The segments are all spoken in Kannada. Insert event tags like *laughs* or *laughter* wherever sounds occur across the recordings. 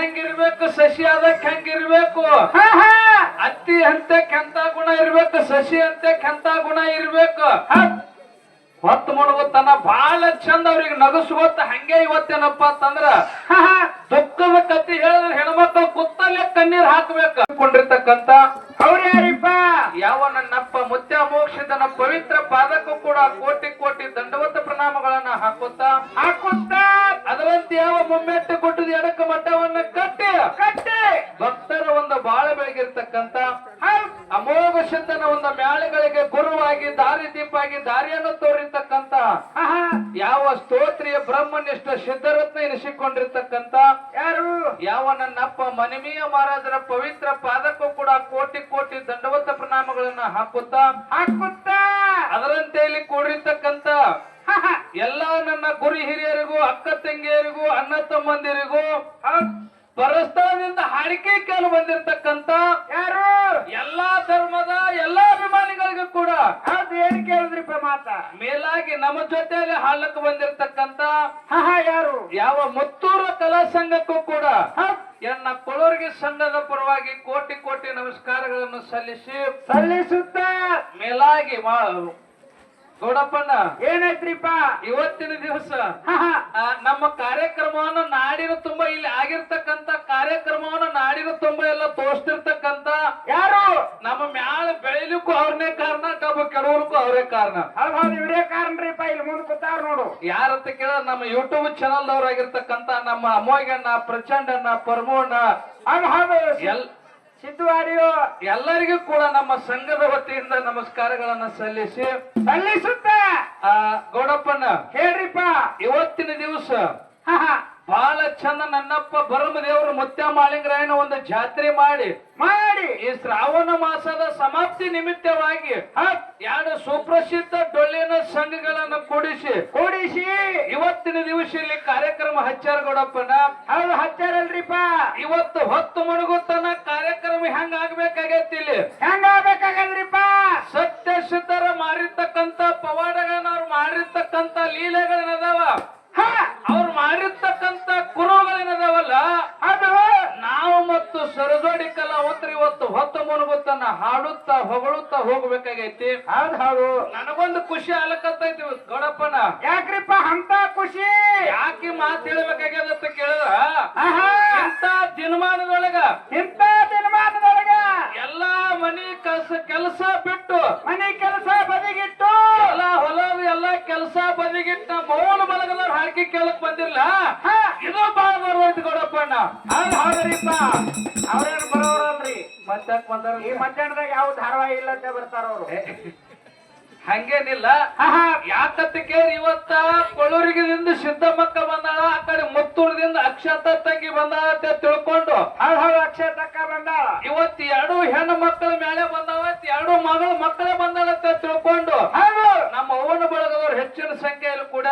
ಹೆಂಗಿರ್ಬೇಕು ಸಸಿ ಅದಕ್ಕೆ ಹೆಂಗಿರ್ಬೇಕು? ಅತ್ತಿ ಅಂತೆ ಕೆಂತ ಗುಣ ಇರ್ಬೇಕು ಸಸಿ ಅಂತೆ ಎಂತ ಗುಣ ಇರ್ಬೇಕು. ಹೊತ್ತು ಮುಣಗುತ್ತನ ಬಹಳ ಚಂದ ಅವ್ರಿಗೆ ನಗಸ್ಕೊತ ಹಂಗೆ ಇವತ್ತೇನಪ್ಪ ಅಂತಂದ್ರ ದುಃಖದ ಕತ್ತಿ ಹೇಳಿದ್ರೆ ಹೆಣ್ಮಕ್ಳು ಕುತ್ತಲ್ಲೇ ಕಣ್ಣೀರ್ ಹಾಕ್ಬೇಕು. ಕೊಂಡಿರ್ತಕ್ಕಂತ ಅವ್ರು ಯಾರಿಪ್ಪ ಯಾವ ನನ್ನಪ್ಪ ಮುತ್ಯ ಮೋಕ್ಷದನ ಪವಿತ್ರ ಪಾದಕ್ಕೂ ಕೂಡ ಕೋಟಿ ಕೋಟಿ ದಂಡವತ ಪ್ರಣಾಮಗಳನ್ನ ಹಾಕುತ್ತಾ? ಹಾಕುತ್ತ? ಅದರಂತೆ ಯಾವ ಮುಮ್ಮೆಟ್ಟು ಕೊಟ್ಟದ ಎಡಕ ಮಠವನ್ನ ಕಟ್ಟಿ. ಕಟ್ಟಿ. ಭಕ್ತರ ಒಂದು ಬಾಳ ಬೆಳಗಿರ್ತಕ್ಕಂತ. ಅಮೋಘ ಶುದ್ಧನ ಒಂದು ಮ್ಯಾಳಗಳಿಗೆ ಗುರುವಾಗಿ ದಾರಿ ದೀಪಾಗಿ ದಾರಿಯನ್ನು ತೋರಿರ್ತಕ್ಕಂತ ಯಾವ ಸ್ತೋತ್ರಿಯ ಬ್ರಹ್ಮನಿಷ್ಠ ಸಿದ್ಧರತ್ನ ಎನಿಸಿಕೊಂಡಿರ್ತಕ್ಕಂತ ಯಾರು? ಯಾವ ನನ್ನಪ್ಪ ಮನಿಮೀಯ ಮಹಾರಾಜರ ಪವಿತ್ರ ಪಾದಕ್ಕೂ ಕೂಡ ಕೋಟಿ ಕೋಟಿ ದಂಡವತ ಪ್ರಣಾಮಗಳನ್ನ ಹಾಕುತ್ತಾ ಹಾಕುತ್ತ. ಅದರಂತೆ ಇಲ್ಲಿ ಕೂಡಿರ್ತಕ್ಕಂತ *laughs* ಎಲ್ಲಾ ನನ್ನ ಗುರು ಹಿರಿಯರಿಗೂ ಅಕ್ಕ ತಂಗಿಯರಿಗೂ ಅಣ್ಣ ತಮ್ಮಂದಿರಿಗೂ. ಪರಸ್ಥಳದಿಂದ ಹಾಡಿಕೆ ಕೇಳು ಬಂದಿರತಕ್ಕಂತ ಯಾರು? ಎಲ್ಲಾ ಧರ್ಮದ ಎಲ್ಲಾ ಅಭಿಮಾನಿಗಳಿಗೂ ಕೂಡ ಹೌದು ಏನ್ ಕೇಳಿದ್ರಿಪ್ಪ ಮಾತ ಮೇಲಾಗಿ ನಮ್ಮ ಜೊತೆಯಲ್ಲಿ ಹಾಲಕ್ ಬಂದಿರತಕ್ಕಂತ ಯಾರು? ಯಾವ ಮತ್ತೂರ ಕಲಾ ಸಂಘಕ್ಕೂ ಕೂಡ. ಎನ್ನ ಕೊಳೋರಿಗೆ ಸಂಘದ ಪರವಾಗಿ ಕೋಟಿ ಕೋಟಿ ನಮಸ್ಕಾರಗಳನ್ನು ಸಲ್ಲಿಸಿ ಸಲ್ಲಿಸುತ್ತ? ಮೇಲಾಗಿ ಗೌಡಪ್ಪಣ್ಣ ಏನೈತ್ರಿಪ್ಪ ಇವತ್ತಿನ ದಿವಸ ನಮ್ಮ ಕಾರ್ಯಕ್ರಮವನ್ನು ನಾಡಿನ ತುಂಬ ಇಲ್ಲಿ ಆಗಿರ್ತಕ್ಕಂತ ಕಾರ್ಯಕ್ರಮವನ್ನು ನಾಡಿನ ತುಂಬ ಎಲ್ಲ ತೋರಿಸ್ತಿರ್ತಕ್ಕಂತ ಯಾರು? ನಮ್ಮ ಮ್ಯಾಲ ಬೆಳಿಲಿಕ್ಕೂ ಅವ್ರನ್ನೇ ಕಾರಣ ಕಬ್ಬು ಕೆಡವಲಿಕ್ಕೂ ಅವರೇ ಕಾರಣ. ಇವರೇ ಕಾರಣ ಇವರೇ ಕಾರಣ್ರಿಪ್ಪ. ಇಲ್ಲಿ ಮುಂದೆ ಕೂತಾರ ನೋಡು. ಯಾರಂತ ಕೇಳ ನಮ್ಮ ಯೂಟ್ಯೂಬ್ ಚಾನಲ್ ದವರಾಗಿರ್ತಕ್ಕಂತ ನಮ್ಮ ಅಮ್ಮಗಣ್ಣ ಪ್ರಚಂಡಣ್ಣ ಪರಮೋಣ್ಣ. ಎಲ್ಲ ಸಿದ್ಧವಾಡಿಯೋ ಎಲ್ಲರಿಗೂ ಕೂಡ ನಮ್ಮ ಸಂಘದ ವತಿಯಿಂದ ನಮಸ್ಕಾರಗಳನ್ನ ಸಲ್ಲಿಸಿ. ಸಲ್ಲಿಸುತ್ತ. ಆ ಗೌಡಪ್ಪನ. ಹೇಳ್ರಿಪ್ಪ. ಇವತ್ತಿನ ದಿವಸ ಬಹಳ ಚಂದ ನನ್ನಪ್ಪ ಬರಮ ದೇವರು ಮುತ್ಯ ಮಾಳಿಂಗರಾಯನ ಒಂದು ಜಾತ್ರೆ ಮಾಡಿ ಮಾಡಿ. ಈ ಶ್ರಾವಣ ಮಾಸದ ಸಮಾಪ್ತಿ ನಿಮಿತ್ತವಾಗಿ. ಎರಡು ಸುಪ್ರಸಿದ್ಧ ಡೊಳ್ಳಿನ ಸಂಘಗಳನ್ನು ಕೂಡಿಸಿ ಕೂಡಿಸಿ. ಇವತ್ತಿನ ದಿವಸ ಇಲ್ಲಿ ಕಾರ್ಯಕ್ರಮ ಹಚ್ಚಾರ ಗೌಡಪ್ಪನ. ಹಚ್ಚಾರಲ್ರಿಪ್ಪ. ಇವತ್ತು ಹೊತ್ತು ಮುಳುಗುತ್ತನ ಹೆಂಗ ಆಗ್ಬೇಕಾಗೈತಿ ಇಲ್ಲಿ? ಹೆಂಗ ಹೆಂಗಾಗ್ಬೇಕಾಗದ್ರಿಪ್ಪ ಸತ್ಯ ಸಿದ್ಧರ ಮಾಡಿರ್ತಕ್ಕಂತ ಪವಾಡಗಳನ್ನವ್ರು ಮಾಡಿರ್ತಕ್ಕಂತ ಲೀಲೆಗಳೇನದಾವ? ಅವ್ರು ಮಾಡಿರ್ತಕ್ಕಂತ ಕುರುಗಳೇನದಾವಲ್ಲ? ಅದು ನಾವು ಮತ್ತು ಸರಜೋಡಿ ಕಲಾವಂತರು ಇವತ್ತು ಹೊತ್ತ ಮುನುಗುತ್ತನ್ನ ಹಾಡುತ್ತಾ ಹೊಗಳುತ್ತಾ ಹೋಗ್ಬೇಕಾಗೈತಿ. ಹೌದು ಹೌದು. ನನಗೊಂದು ಖುಷಿ ಆಲಕತ್ತೈತಿ ಗೌಡಪ್ಪನ. ಯಾಕ್ರಿಪ್ಪ ಅಂತ ಖುಷಿ? ಯಾಕೆ ಮಾತು ಹೇಳ್ಬೇಕಾಗ್ಯದ ಅಂತ ಕೇಳಿದ್ರ? ಇಂಥ ದಿನಮಾನದೊಳಗ ಎಲ್ಲಾ ಮನಿ ಕೆಲಸ ಕೆಲಸ ಬಿಟ್ಟು ಮನೆ ಕೆಲಸ ಬದಿಗಿಟ್ಟು. ಎಲ್ಲ ಹೊಲದ ಎಲ್ಲ ಕೆಲಸ ಬದಿಗಿಟ್ಟ ಮೌನ ಬಲಗದವ್ರು ಹಾಕಿ ಕೇಳಕ್ ಬಂದಿಲ್ಲ ಹಾ. ಇದು ಬಾಳ ಬರುವಂತೆ ಗೌಡಪ್ಪಣ್ಣ ಹೌದು ಹೌದ್ರಿಪ್ಪ ಅವ್ರೇನು ಬರೋರಲ್ರಿ ಮತ್ತೆ ಬಂದಾರ ಈ ಮಧ್ಯಾಹ್ನದಾಗ ಯಾವ ಧಾರಾವಾಹಿ ಇಲ್ಲ ಅಂತ ಬರ್ತಾರ ಅವರು. ಹಂಗೇನಿಲ್ಲ. ಕೇಳಿ ಇವತ್ತ? ಕೊಳೂರಿಗಿಂದ ಸಿದ್ದಮ್ಮಕ್ಕ ಬಂದಾಳ, ಆ ಕಡೆ ಮುತ್ತೂರದಿಂದ ಅಕ್ಷತ ತಂಗಿ ಬಂದಾಳ ಅಂತ ತಿಳ್ಕೊಂಡು ಅಕ್ಷತಕ್ಕ ಬಂದಾಳ. ಇವತ್ತು ಎರಡು ಹೆಣ್ಣು ಮಕ್ಕಳ ಮೇಲೆ ಬಂದಾವ ಎರಡು ಮಗಳ ಮಕ್ಕಳೇ ಬಂದಾಳ ಅಂತ ತಿಳ್ಕೊಂಡು, ನಮ್ಮ ಅವ್ವನ ಬಳಗದವ್ರು ಹೆಚ್ಚಿನ ಸಂಖ್ಯೆಯಲ್ಲಿ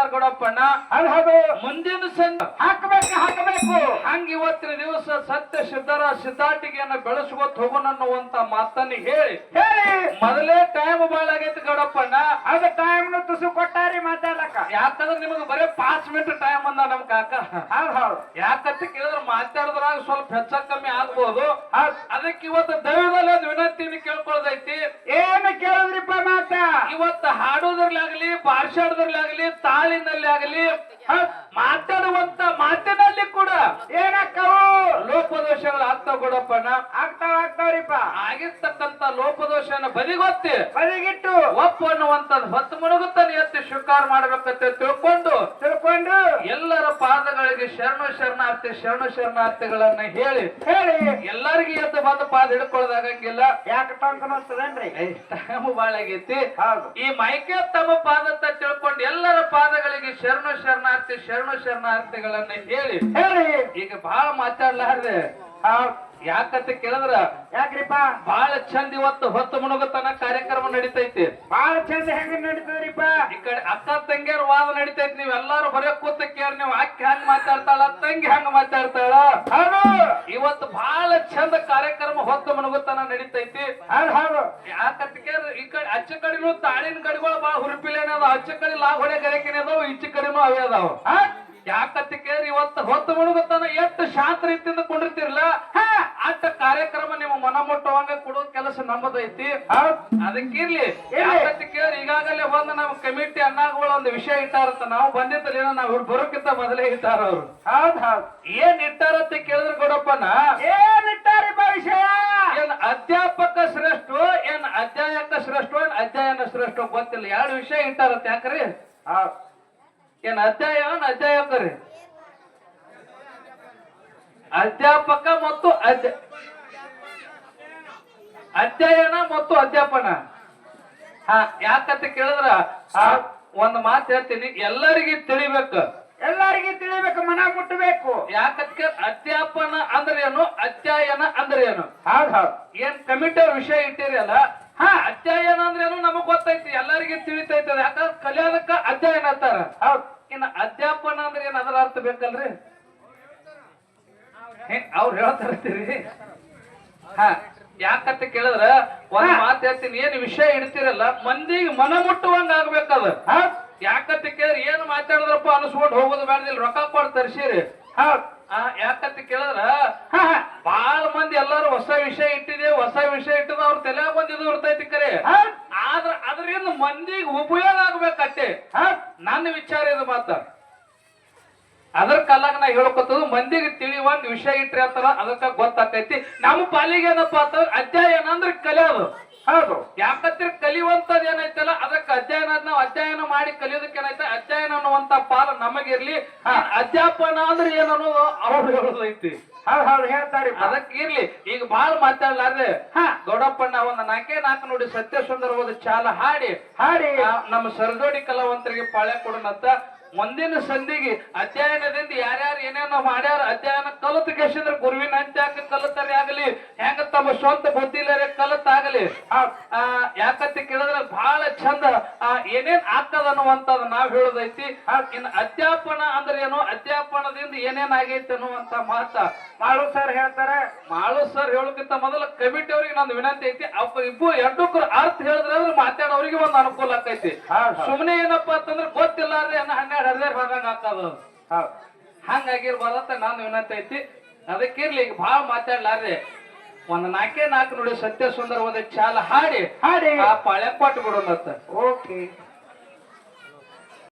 ಕೂಡ್ಯಾರ ಗೌಡಪ್ಪಣ್ಣ ಹೌದು. ಮುಂದಿನ ಸಂಜೆ ಹಾಕಬೇಕು ಹಾಕಬೇಕು. ಹಂಗ ಇವತ್ತಿನ ದಿವಸ ಸತ್ಯ ಸಿದ್ಧರ ಸಿದ್ಧಾಟಿಗೆಯನ್ನ ಬೆಳೆಸ್ಕೊತ ಹೋಗೋಣ ಅನ್ನುವಂತ ಮಾತನ್ನ ಹೇಳಿ. ಹೇಳಿ. ಮೊದಲೇ ಟೈಮ್ ಬಾಳ ಆಗೈತಿ ಗೌಡಪ್ಪಣ್ಣ ಅದ ಟೈಮ್ ತುಸು ಕೊಟ್ಟಾರಿ ಮಾತಾಡಕ ಯಾಕಂದ್ರೆ ನಿಮಗೆ ಬರೀ ಪಾಂಚ್ ಮಿನಿಟ್ ಟೈಮ್ ಅಂದ ನಮ್ ಕಾಕ. ಹೌದು ಹೌದು. ಯಾಕಂತ ಕೇಳಿದ್ರೆ ಮಾತಾಡಿದ್ರಾಗ ಸ್ವಲ್ಪ ಹೆಚ್ಚ ಕಮ್ಮಿ ಆಗ್ಬೋದು. ಅದಕ್ಕೆ ಇವತ್ತು ದೈವದಲ್ಲಿ ಒಂದು ವಿನಂತಿಯನ್ನು ಕೇಳ್ಕೊಳ್ಳೋದೈತಿ ಕೇಳಿದ್ರಿಪ್ಪ ಮಾತ ಇವತ್ತು ಹಾಡೋದ್ರಲ್ಲಾಗಲಿ ಭಾಷಾಡೋದ್ರಲ್ಲಾಗಲಿ ತಾಳಿನಲ್ಲಿ ಆಗಲಿ. ಮಾತಾಡುವಂತ ಮಾತಿನಲ್ಲಿ ಕೂಡ ಏನಕ್ಕವು ಲೋಪದೋಷಗಳು ಆಗ್ತಾವ ಕೊಡಪ್ಪನ ಆಗ್ತಾವ ಆಗ್ತಾವ್ರಿಪ್ಪ. ಆಗಿರ್ತಕ್ಕಂತ ಲೋಪದೋಷನ ಬದಿಗೊತ್ತಿ ಬದಿಗಿಟ್ಟು. ಒಪ್ಪು ಅನ್ನುವಂತ ಹೊತ್ತು ಮುಳುಗುತ್ತಾನೆ ಎತ್ತಿ ಸ್ವೀಕಾರ ಮಾಡ್ಬೇಕಂತ ತಿಳ್ಕೊಂಡು ತಿಳ್ಕೊಂಡು. ಎಲ್ಲರ ಪಾದಗಳಿಗೆ ಶರಣು ಶರಣಾರ್ಥಿ ಶರಣು ಶರಣಾರ್ಥಿಗಳನ್ನ ಹೇಳಿ ಹೇಳಿ. ಎಲ್ಲರಿಗೂ ಎದ್ದು ಬಂದು ಪಾದ ಹಿಡ್ಕೊಳ್ಳೋದಾಗಂಗಿಲ್ಲ. ಯಾಕೆ ಟಂಕ ಅನ್ನಿಸ್ತದೇನ್ರಿ? ಟೈಮ್ ಬಾಳ ಆಗೈತಿ ಹೌದು ಈ ಮೈಕೆ ತಮ್ಮ ಪಾದ ಅಂತ ತಿಳ್ಕೊಂಡು ಎಲ್ಲರ ಪಾದಗಳಿಗೆ ಶರಣು ಶರಣಾರ್ಥಿ ಶರಣು ಶರಣಾರ್ಥಿಗಳನ್ನ ಹೇಳಿ. ಹೇಳಿ. ಈಗ ಬಹಳ ಮಾತಾಡ್ಲಾರ್ದೆ. ಯಾಕಂತ ಕೇಳಿದ್ರ? ಯಾಕ್ರಿಪ್ಪ? ಬಹಳ ಚಂದ ಇವತ್ತು ಹೊತ್ತು ಮುಣುಗತನ ಕಾರ್ಯಕ್ರಮ ನಡೀತೈತಿ. ಬಾಳ ಚಂದ ಹೆಂಗ ನಡೀತದ್ರಿಪ್ಪ? ಈ ಕಡೆ ಅಕ್ಕ ತಂಗಿಯರ ವಾದ ನಡೀತೈತಿ. ನೀವ್ ಎಲ್ಲಾರು ಬರೀ ಕೂತ ಕೇಳಿ ನೀವು ಅಕ್ಕಿ ಹೆಂಗ್ ಮಾತಾಡ್ತಾಳ ತಂಗಿ ಹೆಂಗ್ ಮಾತಾಡ್ತಾಳ. ಇವತ್ತು ಬಹಳ ಚಂದ ಕಾರ್ಯಕ್ರಮ ಹೊತ್ತು ಮುಣುಗತನ ನಡೀತೈತಿ. ಯಾಕಂತ ಈ ಕಡೆ ಅಚ್ಚ ಕಡೆನು ತಾಳಿನ ಕಡೆಗಳು ಬಾ ಹುರುಪಿಲೇನ ಅದಾವ ಅಚ್ಚ ಕಡೆ ಲಾಭ ಹೊಡೆ ಗರಕಿನ ಅದಾವ ಈಚ ಕಡೆನೂ ಅವೇ ಅದಾವ ಹೌದ್. ಯಾಕಂತ ಕೇಳಿ ಇವತ್ತು ಹೊತ್ತು ಮುಳುಗತ್ತಾನ? ಎಷ್ಟು ಶಾಂತ ರೀತಿಯಿಂದ ಕುಂಡಿರ್ತಿರ್ಲ ಅಟ್ಟ ಕಾರ್ಯಕ್ರಮ ನಿಮ್ಮ ಮನ ಮುಟ್ಟುವಂಗ ಕೊಡೋ ಕೆಲಸ ನಮ್ಮದೈತಿ ಅದಕ್ಕಿರ್ಲಿ ಎಲ್ಲಿ? ಯಾಕಂತ ಕೇಳಿ ಈಗಾಗಲೇ ಒಂದು ನಮ್ಮ ಕಮಿಟಿ ಅಣ್ಣಗಳು ಒಂದು ವಿಷಯ ಇಟ್ಟಾರಂತ ನಾವು ಬಂದಿದ್ದಲ್ಲ ನಾವು ಬರೋಕ್ಕಿಂತ ಮೊದಲೇ ಇಟ್ಟಾರ ಅವ್ರು ಹೌದ್ ಹೌದ್. ಏನ್ ಇಟ್ಟಾರಂತ ಕೇಳಿದ್ರೆ ಕೊಡಪ್ಪನ ಏನ್ ಇಟ್ಟಾರಿಪ್ಪ ವಿಷಯ ಏನ್ ಅಧ್ಯಾಪಕ ಶ್ರೇಷ್ಠ ಏನ್ ಅಧ್ಯಾಯಕ ಶ್ರೇಷ್ಠ ಏನ್ ಅಧ್ಯಯನ ಗೊತ್ತಿಲ್ಲ ಎರಡು ವಿಷಯ ಇಟ್ಟಾರತ್ತ ಯಾಕ್ರಿ? ಏನ್ ಅಧ್ಯಾಯ ಏನ್ ಅಧ್ಯಾಯಕ ರೀ ಅಧ್ಯಾಪಕ ಮತ್ತು ಅಧ್ಯ ಅಧ್ಯಯನ ಮತ್ತು ಅಧ್ಯಾಪನ. ಹಾ ಯಾಕಂತ ಕೇಳಿದ್ರ? ಒಂದ್ ಮಾತು ಹೇಳ್ತೀನಿ ಎಲ್ಲರಿಗೂ ತಿಳಿಬೇಕು. ಎಲ್ಲರಿಗೂ ತಿಳಿಬೇಕು ಮನ ಮುಟ್ಟಬೇಕು. ಯಾಕಂತ ಅಧ್ಯಾಪನ ಅಂದ್ರೆ ಏನು ಅಧ್ಯಯನ ಅಂದ್ರೆ ಏನು ಹೌದ್ ಹೌದ್. ಏನ್ ಕಮಿಟಿ ವಿಷಯ ಇಟ್ಟಿರಲ್ಲ ಹಾ ಅಧ್ಯಯನ ಅಂದ್ರೆ ಏನು ನಮಗ್ ಗೊತ್ತೈತಿ ಎಲ್ಲರಿಗೂ ತಿಳಿತೈತಿ ಅದ ಯಾಕಂದ್ರೆ ಕಲ್ಯಾಣಕ್ಕ ಅಧ್ಯಯನ ಅಂತಾರ. ಇನ್ನ ಅಧ್ಯಾಪನ ಅಂದ್ರೆ ಏನ್ ಅದರ ಅರ್ಥ ಬೇಕಲ್ರಿ? ಅವ್ರು ಹೇಳ್ತಾರತ್ತೀರಿ ಹಾ ಯಾಕಂತ ಕೇಳಿದ್ರ ಒಂದ್ ಮಾತು ಹೇಳ್ತೀನಿ ಏನ್ ವಿಷಯ ಇಡ್ತಿರಲ್ಲ ಮಂದಿಗೆ ಮನ ಮುಟ್ಟುವಂಗ ಆಗ್ಬೇಕದ ಯಾಕಂತ ಕೇಳಿದ್ರೆ ಏನ್ ಮಾತಾಡಿದ್ರಪ್ಪ ಅನ್ಸ್ಕೊಂಡ್ ಹೋಗೋದು ಬೇಡದಿಲ್ಲ ರೊಕ್ಕ ಕೊಡ್ ತರ್ಸಿರಿ. ಯಾಕಂತ ಕೇಳಿದ್ರ ಮಂದಿ ಎಲ್ಲಾರು ಹೊಸ ವಿಷಯ ಇಟ್ಟಿದೆ ಹೊಸ ವಿಷಯ ಇಟ್ಟಿದ ಅವ್ರ ತಲೆ ಬಂದಿದ್ದು ಇರ್ತೈತಿ ಕರೆ. ಆದ್ರ ಅದರಿಂದ ಮಂದಿಗೆ ಉಪಯೋಗ ಆಗ್ಬೇಕಟ್ಟೆ ಹೌದ್. ನನ್ನ ವಿಚಾರ ಇದು ಮಾತ ಅದ್ರ ಕಾಲಾಗ ನಾ ಹೇಳ್ಕೊತದು ಮಂದಿಗೆ ತಿಳಿವಂತ ವಿಷಯ ಇಟ್ರಿ ಅಂತಾರ ಅದಕ್ಕ ಗೊತ್ತಾಕೈತಿ ನಮ್ಮ ಪಾಲಿಗೆ ಏನಪ್ಪ ಅಂತಂದ್ರೆ ಅಧ್ಯಯನ ಅಂದ್ರೆ ಕಲಿಯೋದು ಹೌದು. ಯಾಕಂದ್ರೆ ಕಲಿಯುವಂತದ್ ಏನೈತಲ್ಲ ಅದಕ್ಕೆ ಅಧ್ಯಯನ ನಾವು ಅಧ್ಯಯನ ಮಾಡಿ ಕಲಿಯೋದಕ್ಕೆ ಏನೈತೆ ಅಧ್ಯಯನ ಅನ್ನುವಂತ ಪಾಲ ನಮಗಿರ್ಲಿ. ಅಧ್ಯಾಪನ ಅಂದ್ರೆ ಏನನ್ನೋದು ಅವ್ರು ಹೇಳೋದೈತಿ. ಹೌದ್ ಹೇಳ್ತಾರೆ ಅದಕ್ಕೆ ಇರ್ಲಿ ಈಗ ಬಾಳ್ ಮಾತಾಡ್ಲಾರ್ದೆ ಹಾ. ಗೌಡಪ್ಪಣ್ಣ ಒಂದ್ ನಾಲ್ಕೇ ನಾಲ್ಕು ನೋಡಿ ಸತ್ಯ ಸುಂದರವಾದ ಚಾಲ ಹಾಡಿ. ಹಾಡಿ. ನಮ್ಮ ಸರಜೋಡಿ ಕಲಾವಂತರಿಗೆ ಪಾಳ್ಯ ಕೊಡೋಣಂತ ಮುಂದಿನ ಸಂಧಿಗೆ ಅಧ್ಯಯನದಿಂದ ಯಾರ್ಯಾರು ಏನೇನೋ ಮಾಡ್ಯಾರ ಅಧ್ಯಯನ ಕಲಿತ ಕೇಸಿಂದ್ರ ಗುರುವಿನ ಅಂತ್ಯಾಕ ಕಲಿತರೆ ಆಗಲಿ? ಹೆಂಗ ತಮ್ಮ ಸ್ವಂತ ಬುದ್ಧಿಲರೆ ಕಲಿತಾಗಲಿ? ಆ ಯಾಕಂತ ಕೇಳಿದ್ರೆ ಬಹಳ ಚಂದ ಆ ಏನೇನ್ ಆಗ್ತದ ಅನ್ನುವಂಥದ್ದು ನಾವ್ ಹೇಳೋದೈತಿ. ಇನ್ನು ಅಧ್ಯಾಪನ ಅಂದ್ರೆ ಏನು? ಅಧ್ಯಾಪನದಿಂದ ಏನೇನ್ ಆಗೈತಿ ಅನ್ನುವಂತ ಮಾತ ಮಾಳು ಸರ್ ಹೇಳ್ತಾರೆ ಮಾಳು ಸರ್ ಹೇಳೋಕ್ಕಿಂತ ಮೊದಲ ಕಮಿಟಿ ಅವ್ರಿಗೆ ನಂದು ವಿನಂತಿ ಐತಿ. ಅಪ್ಪ ಇಬ್ಬರು ಎರಡಕ್ಕೂ ಅರ್ಥ ಹೇಳಿದ್ರೆ ಅಂದ್ರೆ ಮಾತಾಡೋರಿಗೆ ಒಂದು ಅನುಕೂಲ ಆಗ್ತೈತಿ ಸುಮ್ನೆ ಸುಮ್ಮನೆ ಏನಪ್ಪಾ ಅಂತಂದ್ರೆ ಗೊತ್ತಿಲ್ಲ ಅಂದ್ರೆ ಹನ್ನೆರಡು ಹದಿನೈದು ಹೊರದಂಗ ಆಗ್ತದ ಹೌದ್. ಹಂಗಾಗಿರ್ಬಾರ್ದಂತ ನಾನು ವಿನಂತಿ ಐತಿ. ಅದಕ್ಕಿರ್ಲಿ ಈಗ ಭಾಳ ಮಾತಾಡ್ಲಾರ್ರಿ ಒಂದ್ ನಾಲ್ಕೇ ನಾಲ್ಕು ನೋಡಿ ಸತ್ಯ ಸುಂದರವಾದ ಚಾಲ ಹಾಡಿ ಹಾಡಿ. ಆ ಪಾಳ್ಯ ಕೊಟ್ಟು ಬಿಡೋಣ ಓಕೆ